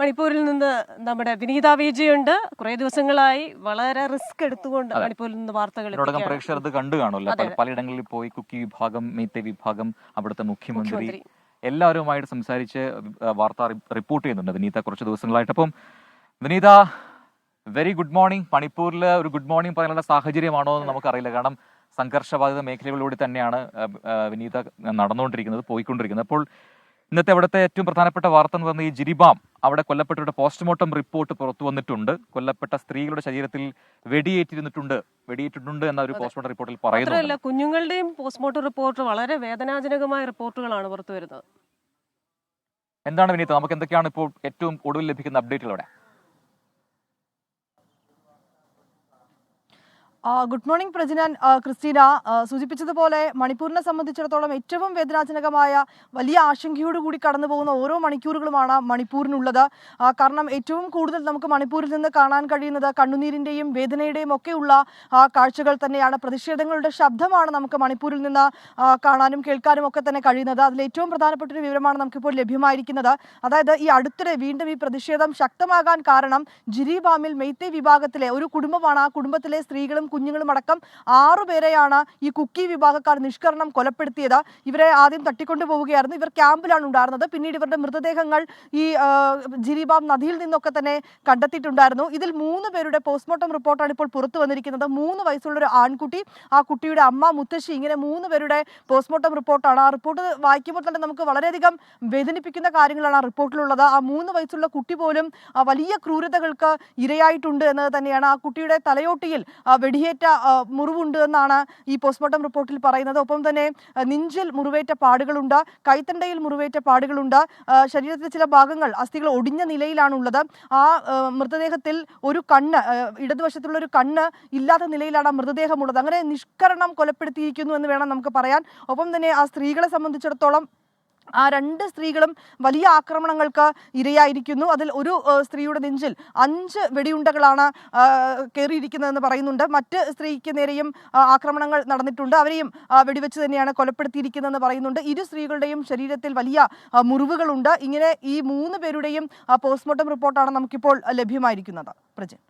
മണിപ്പൂരിൽ നിന്ന് നമ്മുടെ വിനീത വിജയുണ്ട്. കുറെ ദിവസങ്ങളായി വളരെ റിസ്ക് എടുത്തുകൊണ്ട് മണിപ്പൂരിൽ നിന്ന് വാർത്തകൾ. പ്രേക്ഷകർ അത് കണ്ടു കാണുമല്ലോ പലയിടങ്ങളിൽ പോയി കുക്കി വിഭാഗം മീത്തെ വിഭാഗം അവിടുത്തെ മുഖ്യമന്ത്രി. എല്ലാവരുമായിട്ട് സംസാരിച്ച് വാർത്ത റിപ്പോർട്ട് ചെയ്യുന്നുണ്ട് വിനീത കുറച്ച് ദിവസങ്ങളായിട്ട്. അപ്പം വിനീത വെരി ഗുഡ് മോർണിംഗ് മണിപ്പൂരിൽ ഒരു ഗുഡ് മോർണിംഗ് പറയാനുള്ള സാഹചര്യമാണോ എന്ന് നമുക്കറിയില്ല. കാരണം സംഘർഷബാധിത മേഖലകളിലൂടെ തന്നെയാണ് വിനീത നടന്നുകൊണ്ടിരിക്കുന്നത് പോയിക്കൊണ്ടിരിക്കുന്നത്. അപ്പോൾ ഇന്നത്തെ അവിടുത്തെ ഏറ്റവും പ്രധാനപ്പെട്ട വാർത്ത എന്ന് പറയുന്നത് ഈ ജിരിബാം അവിടെ കൊല്ലപ്പെട്ടവരുടെ പോസ്റ്റ്മോർട്ടം റിപ്പോർട്ട് പുറത്തു വന്നിട്ടുണ്ട്. കൊല്ലപ്പെട്ട സ്ത്രീകളുടെ ശരീരത്തിൽ വെടിയേറ്റിരുന്നിട്ടുണ്ട്. വെടിയേറ്റിട്ടുണ്ട് എന്ന ഒരു പോസ്റ്റ്മോർട്ടം റിപ്പോർട്ടിൽ പറയുന്നു കുഞ്ഞുങ്ങളുടെയും പോസ്റ്റ്മോർട്ടം റിപ്പോർട്ട് വളരെ വേദനാജനകമായ റിപ്പോർട്ടുകളാണ് പുറത്തു വരുന്നത്. എന്താണ് വിനീത? നമുക്ക് എന്തൊക്കെയാണ് ഇപ്പോൾ ഏറ്റവും ഒടുവിൽ ലഭിക്കുന്ന അപ്ഡേറ്റുകൾ അവിടെ? Good morning പ്രജിനാൻ. ക്രിസ്റ്റീന സൂചിപ്പിച്ചതുപോലെ മണിപ്പൂരിനെ സംബന്ധിച്ചിടത്തോളം ഏറ്റവും വേദനാജനകമായ വലിയ ആശങ്കയോടുകൂടി കടന്നു പോകുന്ന ഓരോ മണിക്കൂറുകളുമാണ് മണിപ്പൂരിനുള്ളത്. കാരണം ഏറ്റവും കൂടുതൽ നമുക്ക് മണിപ്പൂരിൽ നിന്ന് കാണാൻ കഴിയുന്നത് കണ്ണുനീരിന്റെയും വേദനയുടെയും ഒക്കെയുള്ള കാഴ്ചകൾ തന്നെയാണ്. പ്രതിഷേധങ്ങളുടെ ശബ്ദമാണ് നമുക്ക് മണിപ്പൂരിൽ നിന്ന് കാണാനും കേൾക്കാനും ഒക്കെ തന്നെ കഴിയുന്നത്. അതിൽ ഏറ്റവും പ്രധാനപ്പെട്ട ഒരു വിവരമാണ് നമുക്കിപ്പോൾ ലഭ്യമായിരിക്കുന്നത്. അതായത് ഈ അടുത്തിടെ വീണ്ടും ഈ പ്രതിഷേധം ശക്തമാകാൻ കാരണം ജിരിബാമിൽ മെയ്ത്തെ വിഭാഗത്തിലെ ഒരു കുടുംബമാണ്. ആ കുടുംബത്തിലെ സ്ത്രീകളും കുഞ്ഞുങ്ങളും അടക്കം ആറുപേരെയാണ് ഈ കുക്കി വിഭാഗക്കാർ നിഷ്കരണം കൊലപ്പെടുത്തിയത്. ഇവരെ ആദ്യം തട്ടിക്കൊണ്ടു പോവുകയായിരുന്നു ഇവർ ക്യാമ്പിലാണ് ഉണ്ടായിരുന്നത്. പിന്നീട് ഇവരുടെ മൃതദേഹങ്ങൾ ഈ ജിരിബാം നദിയിൽ നിന്നൊക്കെ തന്നെ കണ്ടെത്തിയിട്ടുണ്ടായിരുന്നു. ഇതിൽ മൂന്ന് പേരുടെ പോസ്റ്റ്മോർട്ടം റിപ്പോർട്ടാണ് ഇപ്പോൾ പുറത്തു വന്നിരിക്കുന്നത്. മൂന്ന് വയസ്സുള്ള ഒരു ആൺകുട്ടി ആ കുട്ടിയുടെ അമ്മ മുത്തശ്ശി ഇങ്ങനെ മൂന്ന് പേരുടെ പോസ്റ്റ്മോർട്ടം റിപ്പോർട്ടാണ്. ആ റിപ്പോർട്ട് വായിക്കുമ്പോൾ തന്നെ നമുക്ക് വളരെയധികം വേദനിപ്പിക്കുന്ന കാര്യങ്ങളാണ് ആ റിപ്പോർട്ടിലുള്ളത്. ആ മൂന്ന് വയസ്സുള്ള കുട്ടി പോലും വലിയ ക്രൂരതകൾക്ക് ഇരയായിട്ടുണ്ട് എന്നത് തന്നെയാണ് ആ കുട്ടിയുടെ തലയോട്ടിയിൽ ആ, വെടിയേറ്റ ആ, മുറിവുണ്ട് എന്നാണ് ഈ പോസ്റ്റ്മോർട്ടം റിപ്പോർട്ടിൽ പറയുന്നത്. ഒപ്പം തന്നെ നെഞ്ചിൽ മുറിവേറ്റ പാടുകളുണ്ട് കൈത്തണ്ടയിൽ മുറിവേറ്റ പാടുകളുണ്ട്. ശരീരത്തിലെ ചില ഭാഗങ്ങൾ അസ്ഥികൾ ഒടിഞ്ഞ നിലയിലാണ് ഉള്ളത് ആ, മൃതദേഹത്തിൽ ഒരു കണ്ണ് ഇടതുവശത്തുള്ള ഒരു കണ്ണ് ഇല്ലാത്ത നിലയിലാണ് ആ മൃതദേഹമുള്ളത്. അങ്ങനെ നിഷ്കരണം കൊലപ്പെടുത്തിയിരിക്കുന്നു എന്ന് വേണം നമുക്ക് പറയാൻ. ഒപ്പം തന്നെ ആ സ്ത്രീകളെ സംബന്ധിച്ചിടത്തോളം ആ രണ്ട് സ്ത്രീകളും വലിയ ആക്രമണങ്ങൾക്ക് ഇരയായിരിക്കുന്നു. അതിൽ ഒരു സ്ത്രീയുടെ നെഞ്ചിൽ അഞ്ച് വെടിയുണ്ടകളാണ് കയറിയിരിക്കുന്നതെന്ന് പറയുന്നുണ്ട്. മറ്റ് സ്ത്രീക്ക് നേരെയും ആക്രമണങ്ങൾ നടന്നിട്ടുണ്ട്. അവരെയും വെടിവെച്ച് തന്നെയാണ് കൊലപ്പെടുത്തിയിരിക്കുന്നതെന്ന് പറയുന്നുണ്ട്. ഇരു സ്ത്രീകളുടെയും ശരീരത്തിൽ വലിയ മുറിവുകളുണ്ട്. ഇങ്ങനെ ഈ മൂന്ന് പേരുടെയും പോസ്റ്റ്മോർട്ടം റിപ്പോർട്ടാണ് നമുക്കിപ്പോൾ ലഭ്യമായിരിക്കുന്നത്. പ്രജൻ.